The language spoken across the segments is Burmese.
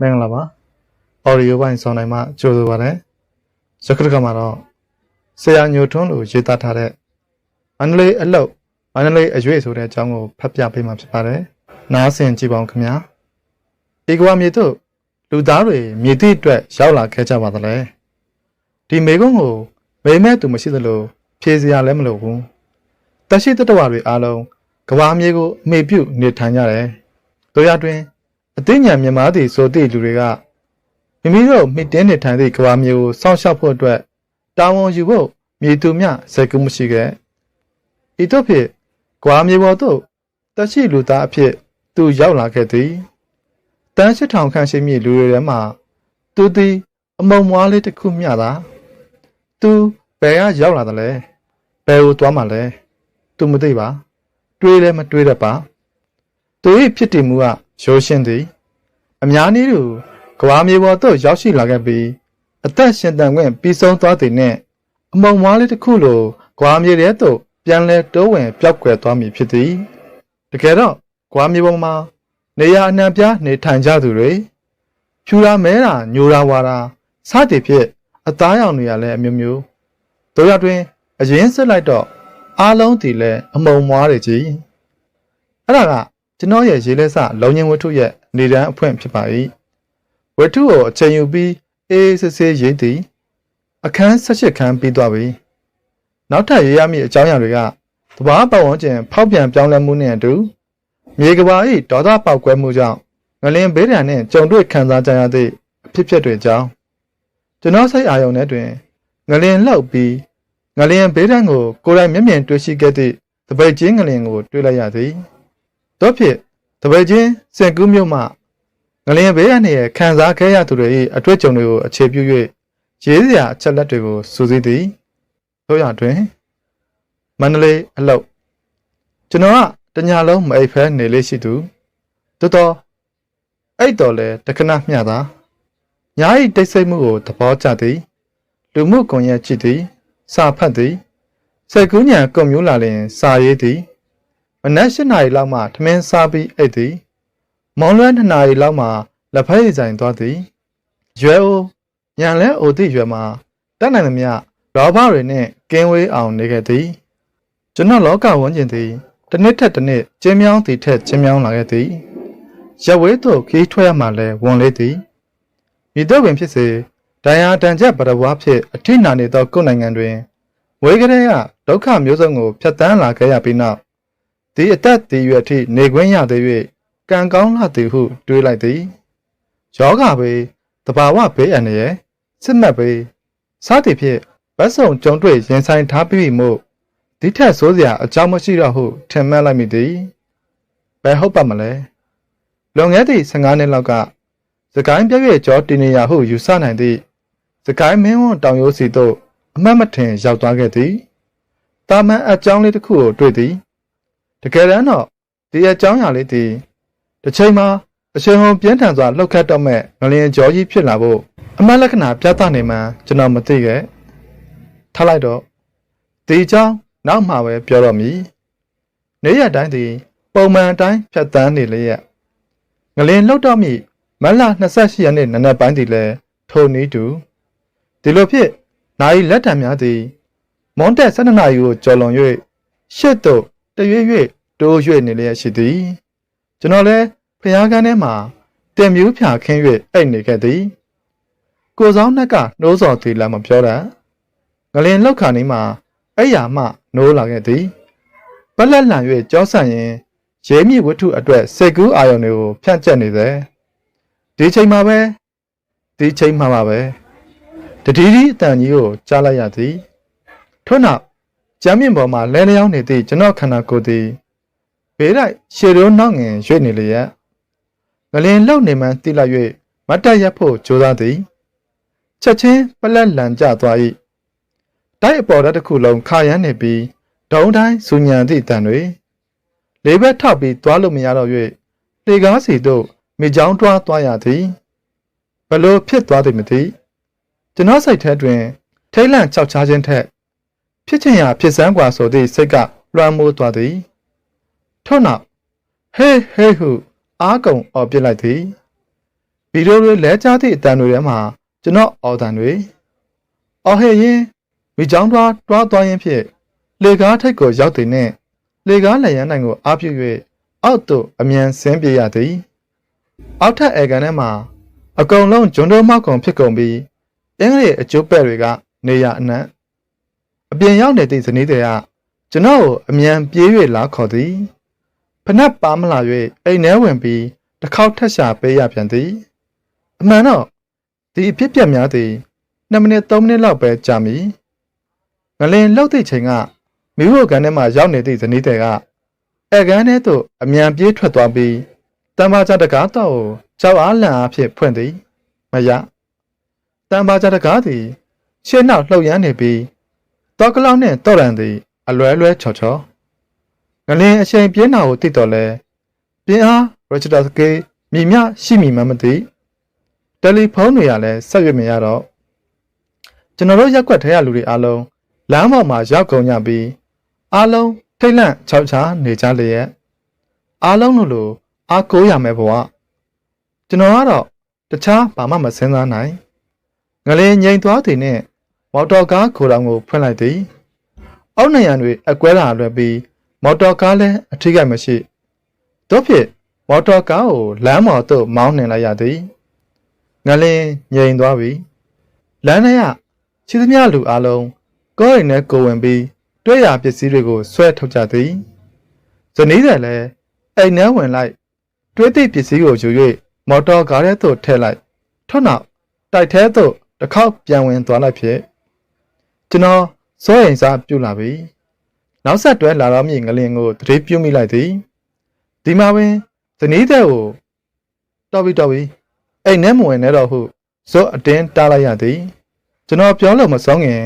မင်္ဂလာပါအော်ဒီယိုပိုင်းဆောင်နိုင်မှကြိုဆိုပါရစေစကရကမှာတော့ဆရာညိုထွန်းလိုရေးသားထားတဲ့မန္တလေးအလုတ်မန္တလေးအရွေးဆိုတဲ့အကြောင်းကိုဖတ်ပြပေးမှာဖြစ်ပါတယ်နားဆင်ကြည့်ပါဦးခင်ဗျာဧကဝမြေတို့လူသားတွေမြေတိအတွက်ရောက်လာခဲ့ကြပါသလဲဒီမေကုန်းကိုမေမဲ့သူမရှိသလိုဖြေစရာလည်းမလိုဘူးတရှိတတဝတွေအားလုံးကဘာမြေကိုအမေပြုတ်နေထိုင်ကြတယ်တို့ရတွင် အသိဉာဏ်မြင်မာသည့်ဆိုသည့်လူတွေကမိမိတို့မိတင်းနေထိုင်သည့်ကဘာမျိုးကိုစောင့်ရှောက်ဖို့အတွက်တာဝန်ယူဖို့မြေသူမြစက်ကူးမရှိခဲ့ဤသို့ဖြင့်ကဘာမျိုးပေါ်သို့တရှိလူသားအဖြစ်သူရောက်လာခဲ့သည်တန်းရှိထောင်ခန့်ရှိမြင့်လူတွေထဲမှာသူသည်အမုံမွားလေးတစ်ခုမျှသာသူဘယ်ကရောက်လာသလဲဘယ်ကိုသွားမှလဲသူမသိပါ တွေးလည်းမတွေးတတ်ပါသူ၏ဖြစ်တည်မှုက ရိုးရှင်းသည် အများနည်းသူကဘာမြေပေါ်သို့ရောက်ရှိလာခဲ့ပြီးအသက်ရှင်တန်ခွင့်ပြီးဆုံးသွားသည်နှင့်အမုံမွားလေးတစ်ခုလိုကဘာမြေထဲသို့ပြန်လဲတိုးဝင်ပျောက်ကွယ်သွားမည်ဖြစ်သည်တကယ်တော့ကဘာမြေပေါ်မှာနေရာအနှံ့ပြားနေထိုင်ကြသူတွေဖြူရာမဲတာညိုရာဝါတာစသည်ဖြင့်အသားရောင်တွေကလည်းအမျိုးမျိုးတို့ရတွင်အရင်စစ်လိုက်တော့အားလုံးဒီလဲအမုံမွားတွေကြီးအဲ့ဒါက ကျွန်တော်ရဲ့ရေးလဲစလုံငင်ဝတ္ထုရဲ့နေတန်းအဖွင့်ဖြစ်ပါ၏ဝတ္ထုကိုအချိန်ယူပြီးအေးစစ်စစ်ရေးသည်အခန်း၁၈ခန်းပြီးသွားပြီနောက်ထပ်ရေးရမည့်အကြောင်းအရာတွေကတဘာပတ်ဝန်းကျင်ဖောက်ပြန်ပြောင်းလဲမှုနဲ့အတူမြေကဘာ၏ဒေါသပေါက်ကွဲမှုကြောင့်ငလင်ဘေးဒဏ်နှင့်ကြုံတွေ့ခံစားကြရသည့်အဖြစ်အပျက်တွေကြောင့်ကျွန်တော်စိတ်အာရုံထဲတွင်ငလင်လှုပ်ပြီးငလင်ဘေးဒဏ်ကိုကိုယ်တိုင်မျက်မြင်တွေ့ရှိခဲ့သည့်တပိတ်ချင်းငလင်ကိုတွေ့လိုက်ရသည် တို့ဖြစ်တပိတ်ချင်းစင်ကူးမြို့မှငလျင်ဘေးအနေနဲ့ခံစားခဲ့ရသူတွေ၏အတွေ့အကြုံတွေကိုအခြေပြု၍ရေးစရာအချက်လက်တွေကိုစူးစီးသည်တို့ရတွင်မန္တလေးအလုတ်ကျွန်တော်ကတညာလုံးမအိပ်ဖဲနေလေးရှိသူတော်တော်အဲ့တော်လဲတခဏမျှတာညာ၏တိတ်ဆိတ်မှုကိုသဘောကျသည်လူမှုကွန်ရက်ကြည့်သည် စာဖတ်သည်စိတ်ကူးညံကွန်မျိုးလာလင်စာရေးသည် မနက်၈နာရီလောက်မှထမင်းစားပြီးအိတ်သည်မောင်လွန်း2နာရီလောက်မှလက်ဖက်ရည်ဆိုင်သွားသည်ရွယ်အိုညံလဲအိုသည့်ရွယ်မှာတက်နိုင်သမျှရောဘတွေနဲ့ကင်းဝေးအောင်နေခဲ့သည်ကျွန်တော်လောကဝန်းကျင်သည်တစ်နှစ်ထက်တစ်နှစ်ကျင်းမြောင်းသည်ထက်ကျင်းမြောင်းလာခဲ့သည်ရက်ဝေးသို့ခီးထွက်ရမှလည်းဝန်လေးသည်မိတော့ပင်ဖြစ်စေဒဏ်ရာတန်ချက်ပရဝါဖြစ်အထိနာနေသောကိုယ်နိုင်ငံတွင်ဝေကလေးကဒုက္ခမျိုးစုံကိုဖျက်ဆီးလာခဲ့ရပြီးနောက် ဒီအသက်ဒီရွယ်ထိနေခွင့်ရသေး၍ကံကောင်းလာသည်ဟုတွေးလိုက်သည်ယောဂဘေးတဘာဝဘေးအန္တရာယ်စစ်မှတ်ဘေးစသည်ဖြင့်ဗတ်စုံကြုံတွေ့ရင်ဆိုင်ထားပြီးမှုဒီထက်ဆိုးစရာအကြောင်းမရှိတော့ဟုထင်မှတ်လိုက်မိသည်ဘယ်ဟုတ်ပါမလဲလွန်ခဲ့သည့်15နှစ်လောက်ကစကိုင်းပြည့်ရဲ့ကြောတင်နေရဟုယူဆနိုင်သည့်စကိုင်းမင်းဝတောင်ရိုးစီသို့အမတ်မထင်ရောက်သွားခဲ့သည်တာမန်အကြောင်းလေးတစ်ခုကိုတွေ့သည် တကယ်တမ်းတော့ဒီအကြောင်းအရာလေးဒီတစ်ချိန်မှာအရှင်ဟောပြင်းထန်စွာလှုပ်ခတ်တော့မဲ့ငလျင်ကြောကြီးဖြစ်လာဖို့အမှတ်လက္ခဏာပြသနေမှကျွန်တော်မသိခဲ့ထားလိုက်တော့ဒီအကြောင်းနောက်မှပဲပြောတော့မည်နေ့ရက်တိုင်းဒီပုံမှန်အတိုင်းဖြတ်တန်းနေလေရက်ငလျင်လှုပ်တော့မိမတ်လ28ရက်နေ့နနက်ပိုင်းဒီလဲထိုနည်းတူဒီလိုဖြစ်နိုင်လက်ထံများသည်မွန်တက်12နာရီကိုကြော်လွန်၍ရှစ်တို့ တရွေ့ရွေ့တိုးရွေ့နေလျက်ရှိသည်ကျွန်တော်လည်းဖျားကန်းထဲမှာတင်မျိုးဖြာခင်း၍အိတ်နေခဲ့သည်ကိုဆောင်နှက်ကနှိုးစော်သေးလားမပြောတာငလင်လောက်ခါနေမှာအဲ့ရမှနိုးလာခဲ့သည်ပလက်လန်၍ကြောဆန့်ရင်ရဲမြစ်ဝတ္ထုအတွက်စိတ်ကူးအာရုံတွေကိုဖြန့်ကျက်နေတယ်ဒီချိန်မှာပဲဒီချိန်မှာပါပဲတတိတိအတန်ကြီးကိုကြားလိုက်ရသည်ထို့နောက် ကျမ်းမြင့်ပေါ်မှာလဲလျောင်းနေသည့်ကျွန်တော်ခန္ဓာကိုယ်သည်ဘေးလိုက်ရှေရိုးနောက်ငင်ရွေ့နေလျက်ငလင်လောက်နေမှန်းသိလိုက်၍မတ်တက်ရက်ဖို့ကြိုးစားသည်ချက်ချင်းပလက်လန်ကျသွား၏တိုက်အပေါ်ဓာတ်တစ်ခုလုံးခါရမ်းနေပြီးဒုံတိုင်းစူညံသည့်တန်တွေလေးဘက်ထောက်ပြီးသွားလို့မရတော့၍လေကားစီတို့မိချောင်းတွားသွားရသည်ဘလို့ဖြစ်သွားသည်မသိကျွန်တော်စိတ်ထဲတွင်ထိတ်လန့်ချောက်ချခြင်းထက် ဖြစ်ချင်ရာဖြစ်စမ်းကွာဆိုသည့်စိတ်ကလွှမ်းမိုးသွားသည်ထို့နောက်ဟေးဟေးဟုအားကုံအော်ပစ်လိုက်သည်ဗီဒီယိုတွေလဲကြားသည့်အတန်တွေထဲမှာကျွန်တော်အော်တန်တွေအော်ဟဲ့ရင်မိချောင်းတွားတွားသွားရင်ဖြင့်လေကားထိပ်ကိုရောက်တည်နှင့်လေကားလက်ရန်နိုင်ကိုအားပြု၍အောက်သို့အမြန်ဆင်းပြေးရသည်အောက်ထပ်အေကန်ထဲမှာအကုန်လုံးဂျွန်တိုးမောက်ကုံဖြစ်ကုန်ပြီးအင်္ဂလိပ်အကျိုးပဲ့တွေကနေရအနံ့ အပြင်ရောက်နေသည့်ဇနီးတွေကကျွန်တော်ကိုအမြန်ပြေး၍လာခေါ်သည်ဖနက်ပါမလာ၍အိမ်ထဲဝင်ပြီးတစ်ခေါက်ထက်ရှာပေးရပြန်သည်အမှန်တော့ဒီအဖြစ်ပြက်များသည်2မိနစ်3မိနစ်လောက်ပဲကြာမည်ငလင်လှုပ်သည့်ချိန်ကမိဖို့ကန်ထဲမှာရောက်နေသည့်ဇနီးတွေကအဲကန်ထဲသို့အမြန်ပြေးထွက်သွားပြီးတမ္ပါကြတကားတော့ကိုကြောက်အားလန့်အားဖြင့်ဖွင့်သည်မရတမ္ပါကြတကားသည်ရှေ့နောက်လှုပ်ရမ်းနေပြီး တောကလောက်နှင့်တော့ရန်သည် အလွဲလွဲချော်ချော်ငလင်အချိန်ပြင်းတာကိုသိတော်လဲပြင်းအားရချတာစကေးမိမြရှိမိမှမသိတယ်လီဖုန်းတွေကလည်းဆက်ရွမရတော့ကျွန်တော်တို့ရက်ွက်ထဲရလူတွေအားလုံးလမ်းပေါ်မှာရောက်ကုန်ကြပြီးအားလုံးထိတ်လန့်ချောက်ချာနေကြလျက်အားလုံးတို့လိုအားကိုးရမယ်ဘဝကျွန်တော်ကတော့တခြားဘာမှမစင်စားနိုင်ငလင်ငိန်သွားသည်နဲ့ မော်တော်ကားခိုတောင်ကိုဖွင့်လိုက်သည်အောက်နေရန်တွေအကွဲလာလွယ်ပြီးမော်တော်ကားလည်းအထိကိမရှိတို့ဖြစ်မော်တော်ကားကိုလမ်းပေါ်သို့မောင်းနှင်လိုက်ရသည်ငလင်ငိန်သွားပြီလမ်းထဲကခြေသမျှလူအလုံးကောရင်နဲ့ကိုဝင်ပြီးတွေ့ရပစ္စည်းတွေကိုဆွဲထုတ်ကြသည်ဇနီးတယ်လည်းအိမ်ထဲဝင်လိုက်တွေးသည့်ပစ္စည်းကိုယူ၍မော်တော်ကားထဲသို့ထည့်လိုက်ထွက်နောက်တိုက်ထဲသို့တစ်ခေါက်ပြန်ဝင်သွားလိုက်ဖြစ် ကျွန်တော်စောရင်စားပြုတ်လာပြီနောက်ဆက်တွဲလာတော့မြင့်ငလင်ကိုတရေပြုတ်မိလိုက်သည်ဒီမှာပင်ဇနီးတဲ့ကိုတော်ပြီတော်ပြီအိမ်ထဲမဝင်နဲ့တော့ဟုဇော့အတင်းတားလိုက်ရသည်ကျွန်တော်ပြောလို့မဆုံးခင်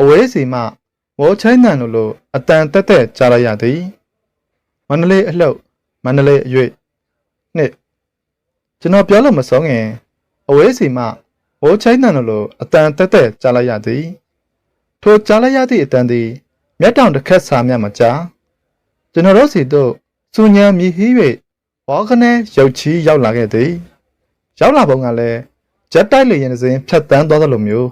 အဝေးစီမှမိုးချိုင်းတန်လိုလိုအတန်တက်တက်ကြားလိုက်ရသည်မန္တလေးအလှုပ်မန္တလေးအ၍နှစ်ကျွန်တော်ပြောလို့မဆုံးခင်အဝေးစီမှမိုးချိုင်းတန်လိုလိုအတန်တက်တက်ကြားလိုက်ရသည် ထိုကြားလိုက်ရသည့်အတန်သည်မျက်တောင်တစ်ခက်စာမြတ်မကြားကျွန်တော်တို့စီတို့စူညံမြည်ဟီး၍ဘောကနေရုတ်ချီရောက်လာခဲ့သည်ရောက်လာပုံကလည်းဂျက်တိုက်လေရင်တစ်စင်းဖြတ်တန်းသွားသလိုမျိုး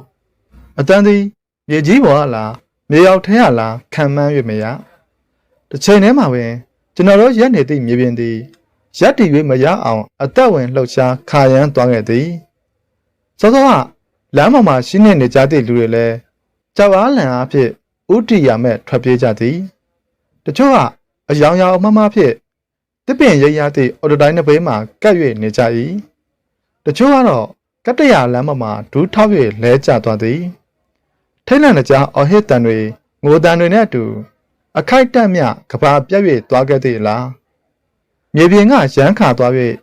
အတန်သည်မြေကြီးပေါ်ကလားမြေရောက်ထဲကလားခံမှန်း၍မရတစ်ချိန်တည်းမှာပင်ကျွန်တော်တို့ရက်နေသည့်မြေပြင်သည်ရက်တည်၍မရအောင် အသက်ဝင်လှုပ်ရှားခါရမ်းသွားခဲ့သည်စောစောကလမ်းပေါ်မှာရှင်းနေနေကြသည့်လူတွေလည်း ကြောက်အားလန့်အားဖြင့်ဥတီယာမဲ့ထွက်ပြေးကြသည်တချို့ကအယောင်ယောင်အမမဖြင့်တစ်ပင်ရိပ်ရသည့်အော်တိုတိုင်းတစ်ဘေးမှာကပ်၍နေကြ၏တချို့ကတော့ကတ္တရာလမ်းပေါ်မှာဒူးထောက်၍လဲကျသွားသည်ထိတ်လန့်တဲ့ကြားအော်ဟစ်တန်တွေငိုတန်တွေနဲ့အတူ အခိုက်တက်မြကဘာပြတ်၍သွားခဲ့သည်လားမြေပြင်ကရမ်းခါသွား၍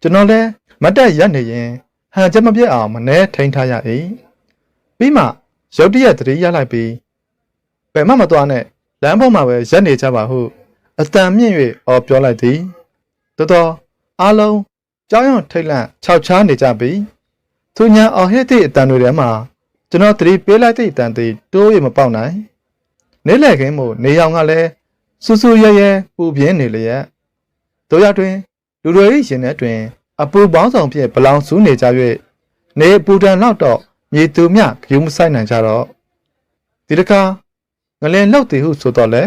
ကျွန်တော်လည်းမတ်တက်ရက်နေရင်ဟန်ချက်မပြတ်အောင်မနှဲထိန်ထားရ၏ပြီးမှ ရုတ်တရက်တတိရလိုက်ပြီးဘယ်မှမသွားနဲ့လမ်းပေါ်မှာပဲရက်နေကြပါဟုအတန်မြင့်၍အော်ပြောလိုက်သည်တော်တော်အားလုံးကြောင်းရွံ့ထိတ်လန့်ခြောက်ချားနေကြပြီသူညာအော်ဟစ်သည့်အတန်တွေထဲမှာကျွန်တော်တတိပေးလိုက်သည့်အတန်သည်တိုးရမပေါက်နိုင်နေလေခင်းမို့နေရောင်ကလည်းစူးစူးရဲရဲပူပြင်းနေလျက်တို့ရတွင် လူတွေ၏ရင်ထဲတွင် အပူပေါင်းဆောင်ဖြင့်ဗလောင်ဆူးနေကြ၍နေပူတန်လောက်တော့ မြေသူမြဂယုံမဆိုင်နိုင်ကြတော့ဒီတခါငလင်လှုပ်သည်ဟုဆိုတော့လေ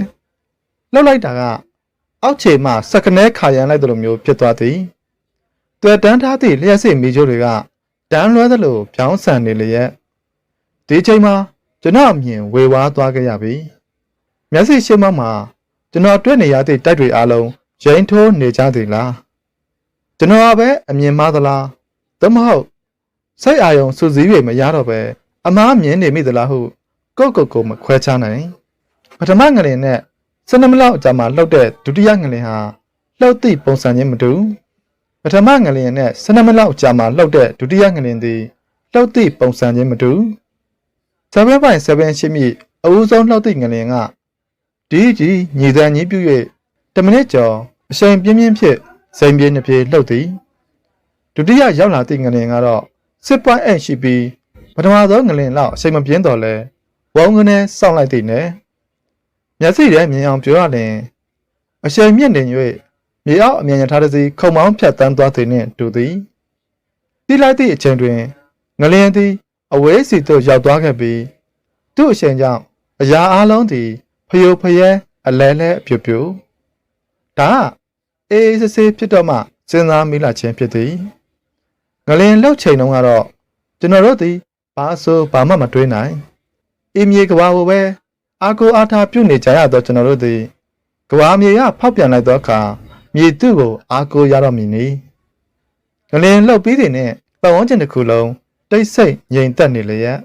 လှုပ်လိုက်တာက အောက်ခြေမှစက္ကနဲခါရန်လိုက်သလိုမျိုးဖြစ်သွားသည်တွေ့တန်းထားသည့်လျှက်စစ်မီးချိုးတွေကတန်းလွဲသလိုဖြောင်းဆန်နေလျက်ဒီချိန်မှာကျွန်တော်အမြင်ဝေဝါးသွားခဲ့ရပြီမျက်စိရှိမှမှာကျွန်တော်တွေ့နေရသည့်တိုက်တွေအလုံးရင်ထိုးနေကြသည်လားကျွန်တော်ကပဲအမြင်မှားသလားသို့မဟုတ် စိတ်အာရုံစူးစီး၍မရတော့ပဲအမားမြင်နေမိသလားဟုကိုယ့်ကိုယ်ကိုမခွဲခြားနိုင်ပထမငလင်နဲ့စနမလောက်အကြာမှာလှုပ်တဲ့ဒုတိယငလင်ဟာလှုပ်သည့်ပုံစံချင်းမတူပထမငလင်နဲ့စနမလောက်အကြာမှာလှုပ်တဲ့ဒုတိယငလင်သည်လှုပ်သည့်ပုံစံချင်းမတူ7.7ရှိမြင့်အဦးဆုံးလှုပ်သည့်ငလင်ကဒီကြီးညီစံကြီးပြု၍တမိနစ်ကျော်အချိန်ပြင်းပြင်းဖြင့်စိန်ပြင်းတစ်ပြေလှုပ်သည်ဒုတိယရောက်လာသည့်ငလင်ကတော့ စစ်ပွိုင်းအိမ်ရှိပြီးပထမဆုံးငလင်လောက်အချိန်မပြင်းတော့လဲဝုံကနေစောင့်လိုက်သည်နဲ့မျက်စိထဲမြင်အောင်ပြောရရင်အချိန်မြင့်နေ၍မြေအောက်အမြန်ရထားတစ်စီးခုံမောင်းဖြတ်တန်းသွားသည်နှင့်တူသည်တိလိုက်သည့်အချိန်တွင်ငလျင်သည်အဝေးစီသို့ရောက်သွားခဲ့ပြီးသူ့အရှင်ကြောင့်အရာအလုံးသည်ဖယိုဖယဲအလဲလဲအပြူပြူဒါကအေးအေးဆေးဆေးဖြစ်တော့မှစဉ်းစားမိလာခြင်းဖြစ်သည် ငလျင်လောက်ချိန်တုန်းကတော့ကျွန်တော်တို့သည်ဘာဆိုဘာမှမတွေးနိုင်အင်းမြေကဘာကိုပဲအာကိုအားထားပြုနေကြရတော့ကျွန်တော်တို့သည်ကဘာမြေကဖောက်ပြန်လိုက်သောအခါမြေသူ့ကိုအာကိုရတော့မည်နီငလျင်လှုပ်ပြီးတဲ့နဲ့ပတ်ဝန်းကျင်တစ်ခုလုံးတိတ်ဆိတ်ငြိမ်သက်နေလျက်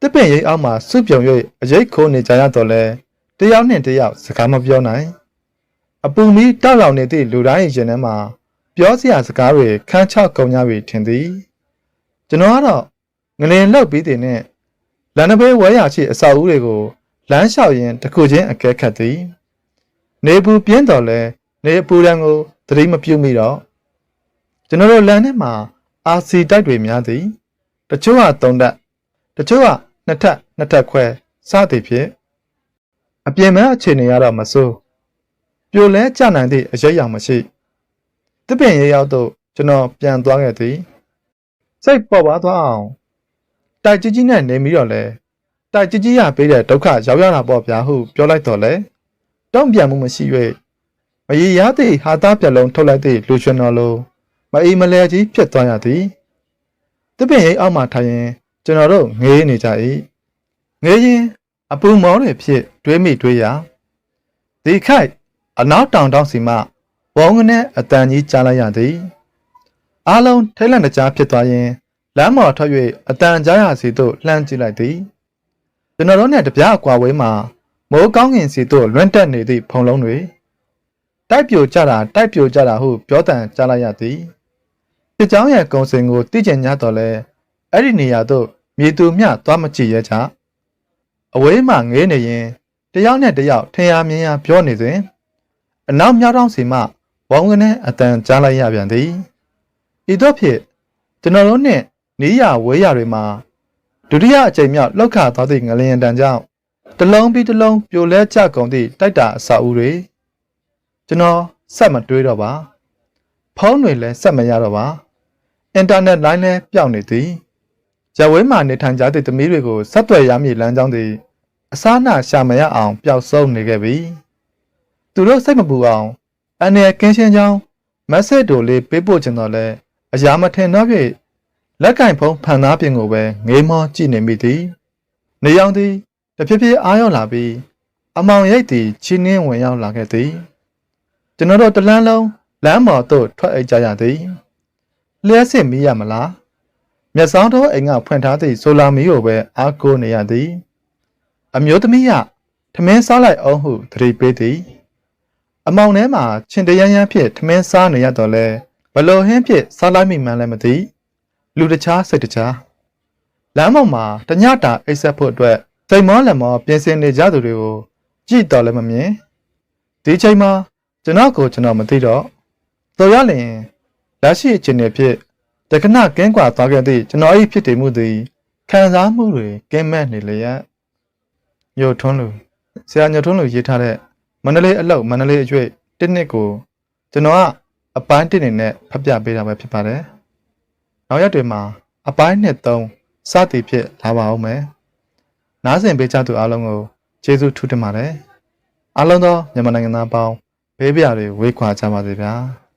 တစ်ပင်ရိပ်အောက်မှာစုပြုံ၍အရေးခိုးနေကြရတော့လဲတယောက်နဲ့တယောက်စကားမပြောနိုင်အပူမီတောက်လောင်နေသည့်လူတိုင်းရဲ့ရင်ထဲမှာ ပြောစရာစကားတွေခန်းချောက်ကုန်ကြပြီထင်သည်ကျွန်တော်ကတော့ငလင်လောက်ပြီးတဲ့နဲ့လန်နဘေးဝဲရရှိအဆောက်အဦတွေကိုလမ်းလျှောက်ရင်တစ်ခုချင်းအကဲခတ်သည် နေပူပြင်းတော်လဲနေအပူတန်းကိုသတိမပြုမိတော့ကျွန်တော်တို့လမ်းထဲမှာအာစီတိုက်တွေများသည်တချို့က၃တက်တချို့ကနှစ်ထပ်နှစ်ထပ်ခွဲစသည်ဖြင့်အပြင်မဲ့အခြေအနေရတော့မစိုးပြိုလဲကြနိုင်သည့်အရေးအယောင်မရှိ တစ်ပင်ရေရောက်တော့ကျွန်တော်ပြန်သွားခဲ့သည်စိတ်ပေါ်ပါသွားအောင်တိုက်ကြီးကြီးနဲ့နေပြီးတော့လဲတိုက်ကြီးကြီးရပေးတဲ့ဒုက္ခရောက်ရတာပေါ့ဗျာဟုပြောလိုက်တော့လဲတုံ့ပြန်မှုမရှိ၍မရေရသည့်ဟာသားပြက်လုံးထုတ်လိုက်သည့်လူရှင်တော်လိုမအေးမလဲကြီးဖြစ်သွားရသည်တစ်ပင်ရိပ်အောက်မှထိုင်ရင်ကျွန်တော်တို့ငေးနေကြ၏ငေးရင်အပူမောတွေဖြစ်တွေးမိတွေးရဒီခိုက်အနောက်တောင်တောင်စီမှ ဝုံငနဲ့အတန်ကြီးကြားလိုက်ရသည်အားလုံးထိတ်လန့်တကြားဖြစ်သွားရင်လမ်းမော်ထွက်၍အတန်ကြားရစီသို့လှမ်းကြည့်လိုက်သည်ကျွန်တော်တို့နဲ့တပြားအကွာဝေးမှာမိုးကောင်းကင်စီသို့လွင့်တက်နေသည့်ဖုံလုံးတွေတိုက်ပြိုကြတာတိုက်ပြိုကြတာဟုပြောတန်ကြားလိုက်ရသည်စစ်ကြောင်းရဲ့ကုံစင်ကိုတိကျင်ညတော့လဲအဲ့ဒီနေရာသို့မြေသူမျှသွားမကြည့်ရကြအဝေးမှငေးနေရင်တယောက်နဲ့တယောက်ထင်ရမြင်ရပြောနေစဉ်အနောက်မြောက်တောင်စီမှ ဝေါင်းကနေအတန်ကြားလိုက်ရပြန်သည်ဤသို့ဖြင့်ကျွန်တော်တို့နှင့်နီးရဝဲရတွေမှာဒုတိယအကြိမ်မြောက်လောက်ခသွားသည့်ငလျင်တန်ကြောင့်တလုံးပြီးတလုံးပြိုလဲကျကုန်သည့်တိုက်တာအစာအုပ်တွေကျွန်တော်ဆက်မတွေးတော့ပါ ဖုန်းတွေလည်းဆက်မရတော့ပါအင်တာနက်လိုင်းလည်းပျောက်နေသည်ရဝဲမှာနေထိုင်ကြသည့်သမီးတွေကိုဆက်သွယ်ရမည့်လမ်းကြောင်းသည်အစားအနာရှာမရအောင်ပျောက်ဆုံးနေခဲ့ပြီသူတို့စိတ်မပူအောင် အနေကင်းရှင်းကြောင်းမက်ဆေ့တိုလေးပေးပို့ခြင်းတော့လဲအရာမထင်တော့ဖြင့်လက်ကင်ဖုံးဖန်သားပြင်ကိုပဲငေးမောကြည့်နေမိသည်နေရောင်သည်တဖြည်းဖြည်းအားရောက်လာပြီးအမောင်ရိတ်သည်ချင်းနှင်းဝင်ရောက်လာခဲ့သည်ကျွန်တော်တို့တလန်းလုံးလမ်းပေါ်သို့ထွက်အိတ်ကြရသည်လျှက်စစ်မီးရမလားမျက်စောင်းတော်အိမ်ကဖွင့်ထားသည့်ဆိုလာမီးကိုပဲအားကိုးနေရသည် အမျိုးသမီးကထမင်းစားလိုက်အောင်ဟုသတိပေးသည် အမောင်ထဲမှာချင်းတရမ်းရမ်းဖြစ်ထမင်းစားနေရတော့လဲဘလို့ဟင်းဖြစ်စားလိုက်မိမှန်းလည်းမသိလူတခြားစိတ်တခြားလမ်းပေါ်မှာတညတာအိတ်ဆက်ဖို့အတွက်စိတ်မောလက်မောပြင်ဆင်နေကြသူတွေကိုကြည့်တော်လည်းမမြင်ဒီချိန်မှာကျွန်တော်ကိုကျွန်တော်မသိတော့တော်ရလျင်လက်ရှိအခြေအနေဖြစ်တက္ကနာကင်းကွာသွားခဲ့သည့်ကျွန်တော်၏ဖြစ်တည်မှုသည်ခံစားမှုတွေကင်းမဲ့နေလျက်ညိုထွန်းလူဆရာညိုထွန်းလူရေးထားတဲ့ မန္တလေးအလောက်မန္တလေးအကျွေးတစ်နှစ်ကိုကျွန်တော်ကအပိုင်းတစ်နေနဲ့ဖတ်ပြပေးတာပဲဖြစ်ပါတယ်။နောက်ရက်တွေမှာအပိုင်းနှစ်သုံးစသည်ဖြစ်လာပါအောင်မယ်။နားဆင်ပေးကြသူအားလုံးကိုကျေးဇူးထူးတင်ပါတယ်။အားလုံးသောမြန်မာနိုင်ငံသားပေါင်းဘေးပြားတွေဝေးခွာကြပါစေဗျာ။